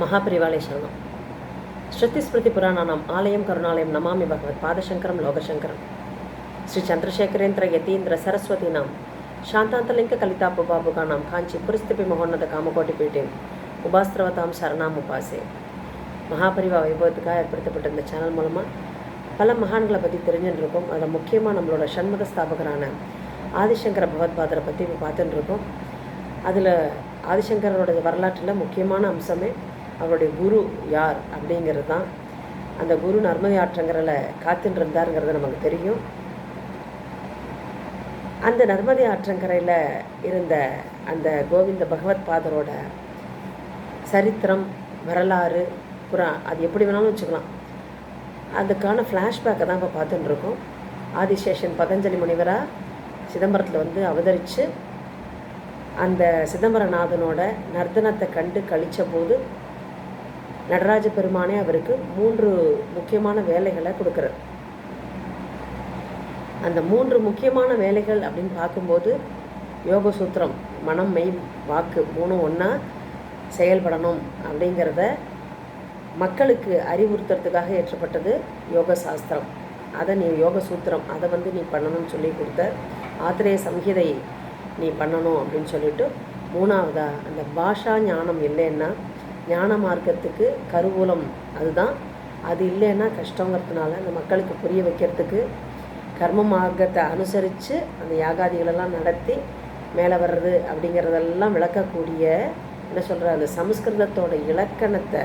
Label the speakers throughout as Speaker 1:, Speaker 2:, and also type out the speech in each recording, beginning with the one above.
Speaker 1: మహాపరివాళే శరణం శృతిస్మృతి పురాణానాం ఆలయం కరుణాలయం నమామి భగవత్ పాదశంకరం లోకశంకరం శ్రీ చంద్రశేఖరేంద్ర యతీంద్ర సరస్వతీనాం శాంతాంతలింక కలితాపుబాబుగానాం కాంచి పురిస్థిపి మహోన్నత காமகோட்டி பீட்டேன் உபாஸ்திரவதாம் சரணாம் உபாசே மகாபரிவா வைபவத்துக்காக ஏற்படுத்தப்பட்ட இந்த சேனல் மூலமாக பல மகான்களை பற்றி தெரிஞ்சுட்டு இருக்கோம் அதில் முக்கியமாக நம்மளோட சண்முக ஸ்தாபகரான ஆதிசங்கர பகவத்பாதரை பற்றி இப்போ பார்த்துட்டு இருக்கோம் அதில் ஆதிசங்கரோட வரலாற்றில் முக்கியமான அம்சமே அவருடைய குரு யார் அப்படிங்கிறது தான் அந்த குரு நர்மதி ஆற்றங்கரில் காத்துட்டு இருந்தாருங்கிறது நமக்கு தெரியும். அந்த நர்மதை ஆற்றங்கரையில் இருந்த அந்த கோவிந்த பகவத் பாதரோட சரித்திரம் வரலாறு புறா அது எப்படி வேணாலும் வச்சுக்கலாம். அதுக்கான ஃப்ளாஷ்பேக்கை தான் இப்போ பார்த்துட்டுருக்கோம் ஆதிசேஷன் பதஞ்சலி முனிவராக சிதம்பரத்தில் வந்து அவதரித்து அந்த சிதம்பரநாதனோட நர்த்தனத்தை கண்டு கழித்த போது நடராஜ பெருமானே அவருக்கு மூன்று முக்கியமான வேலைகளை கொடுக்குறார். அந்த மூன்று முக்கியமான வேலைகள் அப்படின்னு பார்க்கும்போது யோக சூத்திரம் மனம் மெய் வாக்கு மூணும் ஒன்றா செயல்படணும் அப்படிங்கிறத மக்களுக்கு அறிவுறுத்துறதுக்காக ஏற்றப்பட்டது யோக சாஸ்திரம். அதை நீ யோக சூத்திரம் அதை வந்து நீ பண்ணணும்னு சொல்லி கொடுத்த ஆத்திரேய சம்ஹிதை நீ பண்ணணும் அப்படின்னு சொல்லிட்டு மூணாவதாக அந்த பாஷா ஞானம் இல்லைன்னா ஞான மார்க்கத்துக்கு கருவூலம் அதுதான். அது இல்லைன்னா கஷ்டங்கிறதுனால அந்த மக்களுக்கு புரிய வைக்கிறதுக்கு கர்ம மார்க்கத்தை அனுசரித்து அந்த யாகாதிகளெல்லாம் நடத்தி மேலே வர்றது அப்படிங்கிறதெல்லாம் விளக்கக்கூடிய என்ன சொல்கிற அந்த சமஸ்கிருதத்தோட இலக்கணத்தை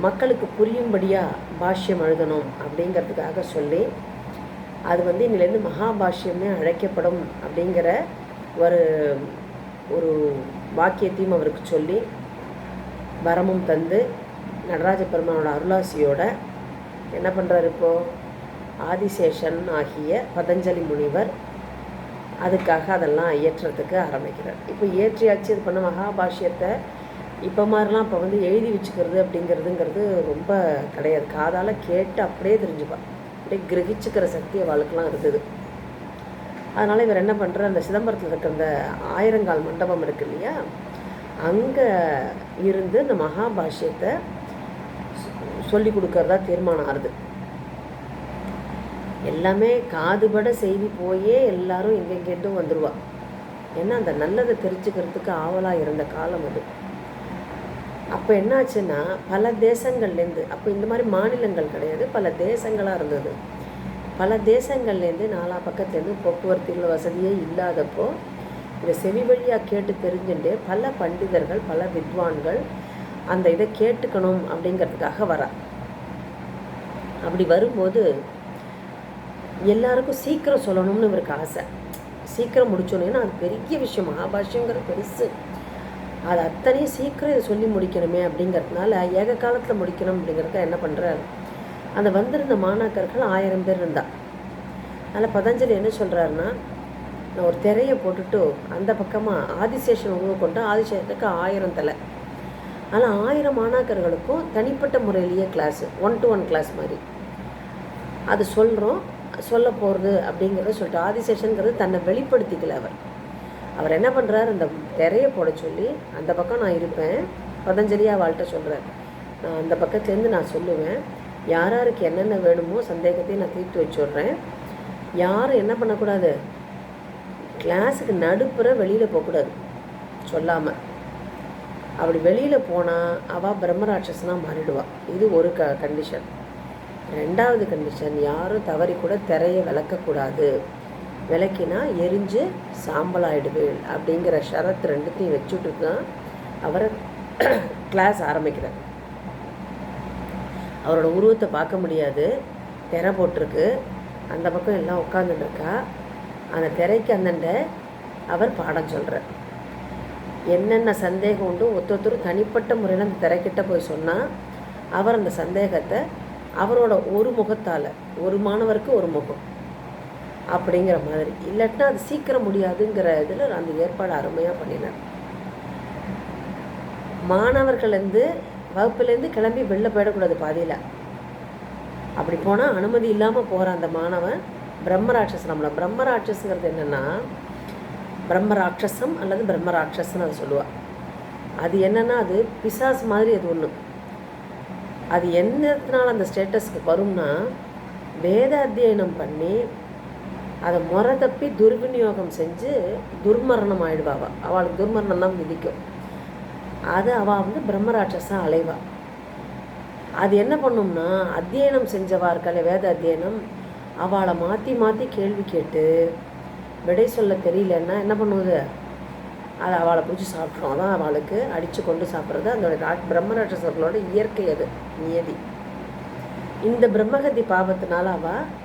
Speaker 1: மக்களுக்கு புரியும்படியாக பாஷ்யம் எழுதணும் அப்படிங்கிறதுக்காக சொல்லி அது வந்து இன்னிலேருந்து மகாபாஷ்யம்னு அழைக்கப்படும் அப்படிங்கிற ஒரு ஒரு வாக்கியத்தையும் அவருக்கு சொல்லி வரமும் தந்து நடராஜ பெருமானோட அருளாசியோட என்ன பண்ணுறாரு இப்போது ஆதிசேஷன் ஆகிய பதஞ்சலி முனிவர் அதுக்காக அதெல்லாம் இயற்றுறதுக்கு ஆரம்பிக்கிறார். இப்போ ஏற்றியாச்சு இது பண்ண மகாபாஷ்யத்தை இப்போ மாதிரிலாம் இப்போ வந்து எழுதி வச்சுக்கிறது அப்படிங்கிறதுங்கிறது ரொம்ப கிடையாது. காதால் கேட்டு அப்படியே தெரிஞ்சுப்பான் அப்படியே கிரகிச்சுக்கிற சக்தி அவளுக்கெல்லாம் இருந்தது. அதனால் இவர் என்ன பண்ணுற அந்த சிதம்பரத்தில் இருக்கிற அந்த ஆயிரங்கால் மண்டபம் இருக்கு இல்லையா? அங்கே இருந்து இந்த மகாபாஷ்யத்தை சொல்லி கொடுக்கறதா தீர்மானம் ஆகுது எல்லாமே காதுபட செய்தி போயே எல்லாரும் எங்கெங்கேட்டும் வந்துடுவா ஏன்னா அந்த நல்லதை தெரிஞ்சுக்கிறதுக்கு ஆவலாக இருந்த காலம் அது. அப்போ என்னாச்சுன்னா பல தேசங்கள்லேருந்து அப்போ இந்த மாதிரி மாநிலங்கள் கிடையாது பல தேசங்களாக இருந்தது. பல தேசங்கள்லேருந்து நாலா பக்கத்துலேருந்து போக்குவரத்துகள் வசதியே இல்லாதப்போ இதை செவி வழியாக கேட்டு தெரிஞ்சுட்டு பல பண்டிதர்கள் பல வித்வான்கள் அந்த இதை கேட்டுக்கணும் அப்படிங்கிறதுக்காக வரா. அப்படி வரும்போது எல்லாருக்கும் சீக்கிரம் சொல்லணும்னு இவருக்கு ஆசை. சீக்கிரம் முடிச்சோன்னு அது பெரிய விஷயம். மகாபாஷ்யங்கிற பெருசு. அது அத்தனையும் சீக்கிரம் இதை சொல்லி முடிக்கணுமே அப்படிங்கிறதுனால ஏக காலத்தில் முடிக்கணும் அப்படிங்கிறத என்ன பண்ணுறாரு அந்த வந்திருந்த மாணாக்கர்கள் ஆயிரம் பேர் இருந்தா. அதில் பதஞ்சலி என்ன சொல்கிறாருன்னா நான் ஒரு திரையை போட்டுட்டு அந்த பக்கமாக ஆதிசேஷன் உருவ கொண்டு ஆதிசேஷத்துக்கு ஆயிரம் தலை. ஆனால் ஆயிரம் மாணாக்கர்களுக்கும் தனிப்பட்ட முறையிலேயே class one to one class மாதிரி. அது சொல்கிறோம் சொல்ல போகிறது அப்படிங்கிறத சொல்லிட்டு ஆதிசேஷனுங்கிறது தன்னை வெளிப்படுத்திக்கல அவர். அவர் என்ன பண்ணுறாரு அந்த திரையை போட சொல்லி அந்த பக்கம் நான் இருப்பேன் பதஞ்சலியாக அவள்கிட்ட சொல்கிறார் நான் அந்த பக்கத்துலேருந்து நான் சொல்லுவேன் யார் யாருக்கு என்னென்ன வேணுமோ சந்தேகத்தையும் நான் தீர்த்து வச்சுட்றேன் யாரும் என்ன பண்ணக்கூடாது? கிளாஸுக்கு நடுப்புற வெளியில் போகக்கூடாது சொல்லாமல் அப்படி வெளியில் போனால் அவள் பிரம்மராட்சஸனாக மாறிடுவாள் இது ஒரு க கண்டிஷன் ரெண்டாவது கண்டிஷன் யாரும் தவறி கூட திரையை விளக்கக்கூடாது. விளக்கினா எரிஞ்சு சாம்பலாயிடுவேள் அப்படிங்கிற ஷரத் ரெண்டுத்தையும் வச்சுட்டு தான் அவரை கிளாஸ் ஆரம்பிக்கிறார். அவரோட உருவத்தை பார்க்க முடியாது. திரை போட்டிருக்கு. அந்த பக்கம் எல்லாம் உட்காந்துட்டுருக்கா அந்த திரைக்கு அந்தண்ட அவர் பாடம் சொல்கிறார் என்னென்ன சந்தேகம் உண்டு? ஒருத்தொருத்தரும் தனிப்பட்ட முறையில் அந்த திரைக்கிட்ட போய் சொன்னால் அவர் அந்த சந்தேகத்தை அவரோட ஒரு முகத்தால் ஒரு மாணவருக்கு ஒரு முகம் அப்படிங்கிற மாதிரி. இல்லாட்டினா அது சீக்கிரம் முடியாதுங்கிற இதில் அந்த ஏற்பாடு அருமையாக பண்ணினார். மாணவர்கள்லேருந்து வகுப்புலேருந்து கிளம்பி வெளில போயிடக்கூடாது பாதியில். அப்படி போனால் அனுமதி இல்லாமல் போகிற அந்த மாணவன் பிரம்மராட்சஸ் நம்மளை பிரம்மராட்சஸுங்கிறது என்னென்னா பிரம்மராட்சசம் அல்லது பிரம்மராட்சஸ்ன்னு அதை சொல்லுவாள் அது என்னென்னா அது பிசாஸ் மாதிரி அது ஒன்று அது என்னத்தினால அந்த ஸ்டேட்டஸ்க்கு வரும்னா வேத அத்தியனம் பண்ணி அதை முறை தப்பி துர்விநியோகம் செஞ்சு துர்மரணம் ஆயிடுவாவா. அவளுக்கு துர்மரணம் தான் விதிக்கும். அது அவள் வந்து பிரம்மராட்சசா அலைவா. அது என்ன பண்ணும்னா அத்தியனம் செஞ்சவா இருக்காள் வேத அத்தியனம் அவளை மாற்றி மாற்றி கேள்வி கேட்டு விடை சொல்ல தெரியலன்னா என்ன பண்ணுவது? அது அவளை பிடிச்சி சாப்பிட்றோம் அதான் அவளுக்கு அடித்து கொண்டு சாப்பிட்றது. அந்த ரா- இயற்கை அது நியதி. இந்த பிரம்மகதி பாவத்தினால அவள்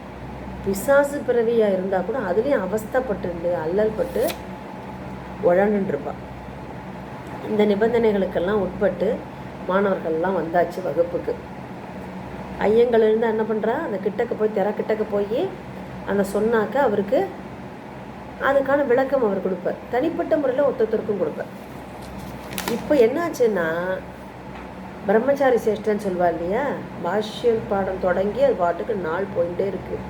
Speaker 1: பிசாசு பிறவியாக இருந்தால் கூட அதுலேயும் அவஸ்தப்பட்டு அல்லல் பட்டு உழண்டுருப்பாள் இந்த நிபந்தனைகளுக்கெல்லாம் உட்பட்டு மாணவர்கள்லாம் வந்தாச்சு வகுப்புக்கு. ஐயங்கள் இருந்தால் என்ன பண்ணுறா அந்த கிட்டக்க போய் திற கிட்டக்க போய் அந்த சொன்னாக்க அவருக்கு அதுக்கான விளக்கம் அவர் கொடுப்பார் தனிப்பட்ட முறையில் ஒருத்தருக்கும் கொடுப்பார் இப்போ என்னாச்சுன்னா பிரம்மச்சாரி சேஷ்டன்னு சொல்வா இல்லையா? பாஷ்யம் பாடம் தொடங்கி அது பாட்டுக்கு நாள் போயிட்டே இருக்குது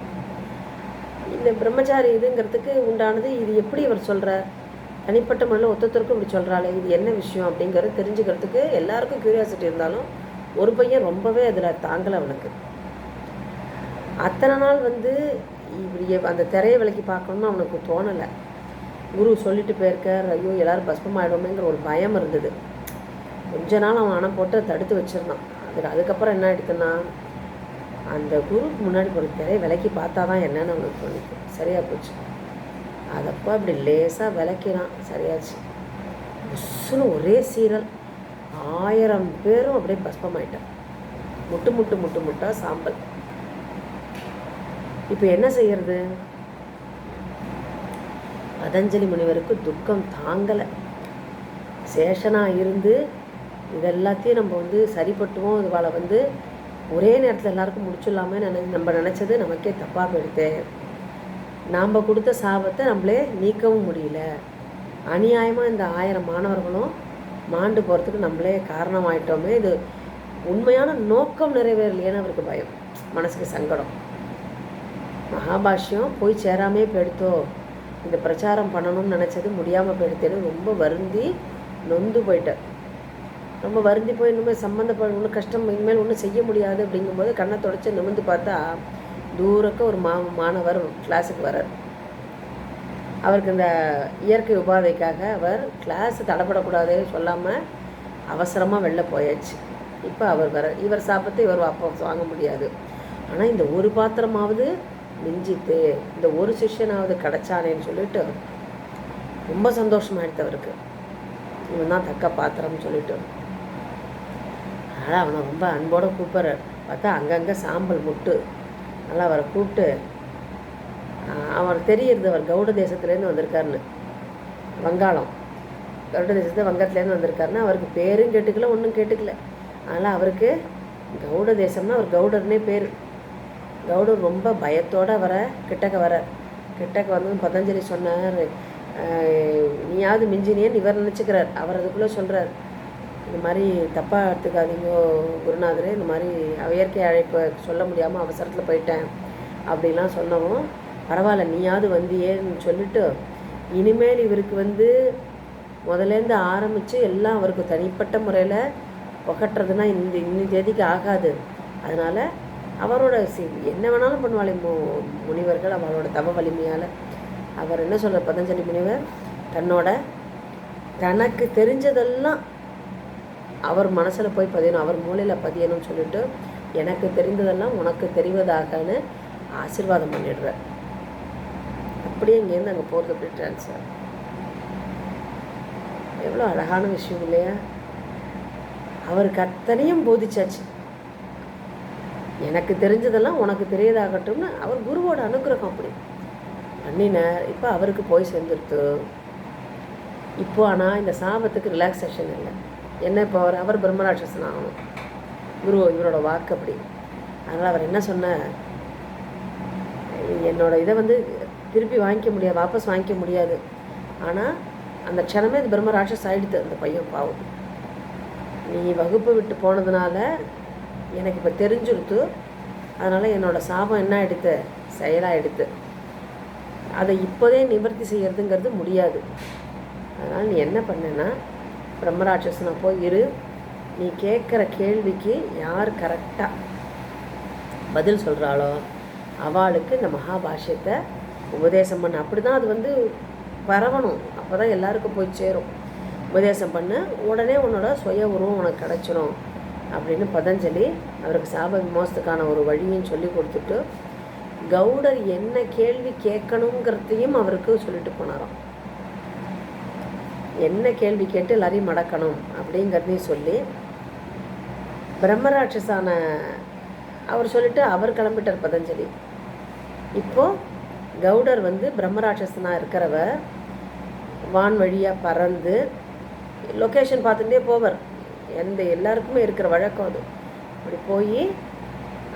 Speaker 1: இந்த பிரம்மச்சாரி இதுங்கிறதுக்கு உண்டானது இது எப்படி இவர் சொல்கிறார் தனிப்பட்ட முறையில் ஒத்தொத்தருக்கும் இப்படி சொல்கிறாளே இது என்ன விஷயம் அப்படிங்கிறது தெரிஞ்சுக்கிறதுக்கு எல்லாருக்கும் க்யூரியாசிட்டி இருந்தாலும் ஒரு பையன் ரொம்பவே அதில் தாங்கலை அவனுக்கு. அத்தனை நாள் வந்து இப்படி அந்த திரையை விலைக்கு பார்க்கணும்னு அவனுக்கு தோணலை. குரு சொல்லிட்டு போயிருக்கார் ஐயோ எல்லாரும் பஸ்பமாயிடுமேங்கிற ஒரு பயம் இருந்தது. கொஞ்ச நாள் அவன் அணை போட்டு தடுத்து வச்சிருந்தான். அதுக்கு அதுக்கப்புறம் என்ன ஆகிடுதுன்னா அந்த குருக்கு முன்னாடி ஒரு திரையை விலைக்கு பார்த்தா தான் என்னன்னு அவனுக்கு தோணிச்சு. சரியாக போச்சு. அதப்போ அப்படி லேசாக விளக்கிறான். சரியாச்சு. புஸ்ஸுன்னு ஒரே சீரல். ஆயிரம் பேரும் அப்படியே பஸ்பமாயிட்டான் முட்டு முட்டு முட்டு முட்டா சாம்பல். இப்போ என்ன செய்யறது? பதஞ்சலி முனிவருக்கு துக்கம் தாங்கலை. சேஷனாக இருந்து இதெல்லாத்தையும் நம்ம வந்து சரிப்பட்டுவோம். இதுவால் வந்து ஒரே நேரத்தில் எல்லாருக்கும் முடிச்சிடலாமே நினை நம்ம நினச்சது நமக்கே தப்பாக போயிடுது. நாம் கொடுத்த சாபத்தை நம்மளே நீக்கவும் முடியல. அநியாயமாக இந்த ஆயிரம் மாணவர்களும் மாண்டு போகிறதுக்கு நம்மளே காரணமாயிட்டோமே. இது உண்மையான நோக்கம் நிறைவேறலையேன்னு அவருக்கு பயம். மனசுக்கு சங்கடம். மகாபாஷ்யம் போய் சேராமே போயிடுத்தோ இந்த பிரச்சாரம் பண்ணணும்னு நினச்சது முடியாமல் போயிடுத்தேன்னு ரொம்ப வருந்தி நொந்து போயிட்டேன் ரொம்ப வருந்தி போய் இன்னுமே சம்மந்தப்பட ஒன்றும் கஷ்டம் இனிமேல் ஒன்றும் செய்ய முடியாது. அப்படிங்கும்போது கண்ணை தொடச்சி நிமிந்து பார்த்தா தூரக்க ஒரு மா மாணவர் கிளாஸுக்கு வரார் அவருக்கு இந்த இயற்கை உபாதைக்காக அவர் கிளாஸ் தடப்படக்கூடாது சொல்லாமல் அவசரமாக வெளில போயாச்சு. இப்போ அவர் வர இவர் சாப்பிட்டு இவர் அப்போ வாங்க முடியாது. ஆனால் இந்த ஒரு பாத்திரமாவது மிஞ்சித்து இந்த ஒரு சிஷ்யனாவது கிடச்சானேன்னு சொல்லிட்டு ரொம்ப சந்தோஷமாகிடுது அவருக்கு. இவன் தான் தக்க பாத்திரம்னு சொல்லிட்டு. அதனால் அவனை ரொம்ப அன்போடு கூப்பிட்றார். பார்த்தா அங்கங்கே சாம்பல் முட்டு. நல்லா அவரை கூப்பிட்டு அவர் தெரியுது அவர் கவுட தேசத்துலேருந்து வந்திருக்காருன்னு. வங்காளம். கவுட தேசத்து வங்கத்துலேருந்து வந்திருக்காருன்னு அவருக்கு பேரும் கேட்டுக்கல ஒன்றும் கேட்டுக்கல. அதனால் அவருக்கு கவுட தேசம்னா அவர் கவுடர்னே பேர். கவுடர் ரொம்ப பயத்தோடு வர கிட்டக்க வர. கிட்டக்க வந்து பதஞ்சலி சொன்னார் நீயாவது மிஞ்சினியன் இவர் நினச்சிக்கிறார். அவர் அதுக்குள்ளே சொல்கிறார் இந்த மாதிரி தப்பாக எடுத்துக்காதீங்க குருநாதரே. இந்த மாதிரி இயற்கை அழைப்பை சொல்ல முடியாமல் அவசரத்தில் போயிட்டேன் அப்படிலாம் சொன்னவும் பரவாயில்ல நீயாவது வந்தியேன்னு சொல்லிட்டு இனிமேல் இவருக்கு வந்து முதலேருந்து ஆரம்பித்து எல்லாம் அவருக்கு தனிப்பட்ட முறையில் புகட்டுறதுனா இந்த இந்த தேதிக்கு ஆகாது. அதனால் அவரோட சி என்ன வேணாலும் பண்ணுவாளே மு முனிவர்கள் அவரோட தவ வலிமையால். அவர் என்ன சொல்கிற பதஞ்சலி முனிவர்? தன்னோட தனக்கு தெரிஞ்சதெல்லாம் அவர் மனசில் போய் பதியணும் அவர் மூளையில் பதியணும்னு சொல்லிட்டு எனக்கு தெரிந்ததெல்லாம் உனக்கு தெரிவதாகன்னு ஆசீர்வாதம் பண்ணிடுறார். அப்படியே இங்கேருந்து அங்கே போகிறது அப்படி ட்ரான்ஸ்ஃபர் எவ்வளோ அழகான விஷயம் இல்லையா? அவருக்கு அத்தனையும் போதிச்சாச்சு. எனக்கு தெரிஞ்சதெல்லாம் உனக்கு தெரியதாகட்டும்னு அவர் குருவோட அனுகிரகம் அப்படி பண்ணினார். இப்போ அவருக்கு போய் சேர்ந்துருத்து. இப்போ ஆனால் இந்த சாபத்துக்கு ரிலாக்ஸேஷன் இல்லை. என்ன இப்போ அவர் அவர் பிரம்மராட்சசன் ஆகணும். குரு இவரோட வாக்கு அப்படி. அதனால் அவர் என்ன சொன்ன? என்னோட இதை வந்து திருப்பி வாங்கிக்க முடியாது வாபஸ் வாங்கிக்க முடியாது. ஆனால் அந்த க்ஷணமே இது பிரம்ம ராட்சஸ் அந்த பையன் பாவம். நீ வகுப்பு விட்டு போனதுனால எனக்கு இப்போ தெரிஞ்சுடுத்து அதனால் என்னோட சாபம் என்ன ஆயிடுத்து செயலாகிடுது அதை இப்போதே நிவர்த்தி செய்கிறதுங்கிறது முடியாது. அதனால் நீ என்ன பண்ணேன்னா பிரம்மராட்சசனை போய் இரு. நீ கேட்குற கேள்விக்கு யார் கரெக்டாக பதில் சொல்கிறாளோ அவளுக்கு இந்த மகாபாஷ்யத்தை உபதேசம் பண்ண. அப்படி தான் அது வந்து பரவணும். அப்போ தான் எல்லாருக்கும் போய் சேரும். உபதேசம் பண்ண. உடனே உன்னோட சுய உருவம் உனக்கு கிடச்சிரும் அப்படின்னு பதஞ்சலி அவருக்கு சாப விமோசத்துக்கான ஒரு வழியும் சொல்லி கொடுத்துட்டு கவுடர் என்ன கேள்வி கேட்கணுங்கிறதையும் அவருக்கு சொல்லிட்டு போனாராம். என்ன கேள்வி கேட்டு எல்லாரையும் மடக்கணும் அப்படிங்கிறதையும் சொல்லி பிரம்மராட்சஸான அவர் சொல்லிட்டு அவர் கிளம்பிட்டார் பதஞ்சலி. இப்போது கவுடர் வந்து பிரம்மராட்சஸனாக இருக்கிறவ வான் வழியாக பறந்து லொக்கேஷன் பார்த்துட்டே போவார். எந்த எல்லாருக்குமே இருக்கிற வழக்கம் அது. அப்படி போய்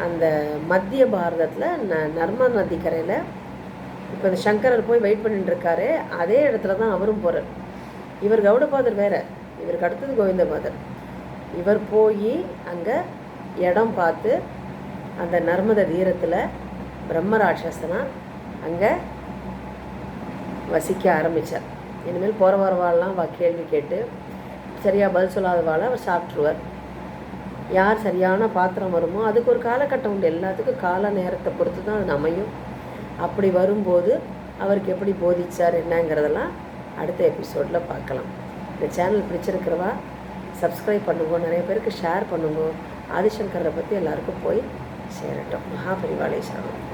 Speaker 1: அந்த மத்திய பாரதத்தில் ந நர்மதா நதி கரையில் இப்போ இந்த சங்கரர் போய் வெயிட் பண்ணிட்டு இருக்காரு. அதே இடத்துல தான் அவரும் போகிறார் இவர் கௌடபாதர் வேற. இவருக்கு அடுத்தது கோவிந்தபாதர் இவர் போய் அங்கே இடம் பார்த்து அந்த நர்மத தீரத்தில் பிரம்மராட்சசனா அங்கே வசிக்க ஆரம்பித்தார் இனிமேல் போகிற வரவாள்லாம் வா கேள்வி கேட்டு சரியாக பதில் சொல்லாதவாள் அவர் சாப்பிட்ருவார் யார் சரியான பாத்திரம் வருமோ அதுக்கு ஒரு காலகட்டம் உண்டு. எல்லாத்துக்கும் கால நேரத்தை பொறுத்து தான் அது அமையும். அப்படி வரும்போது அவருக்கு எப்படி போதிச்சார் என்னங்கிறதெல்லாம் அடுத்த எபிசோடில் பார்க்கலாம். இந்த சேனல் பிடிச்சிருக்கிறவா சப்ஸ்கிரைப் பண்ணுங்க. நிறைய பேருக்கு ஷேர் பண்ணுங்க. ஆதிசங்கரை பற்றி எல்லாருக்கும் போய் சேரட்டும். மகாபரிவாலேஸ்வரம்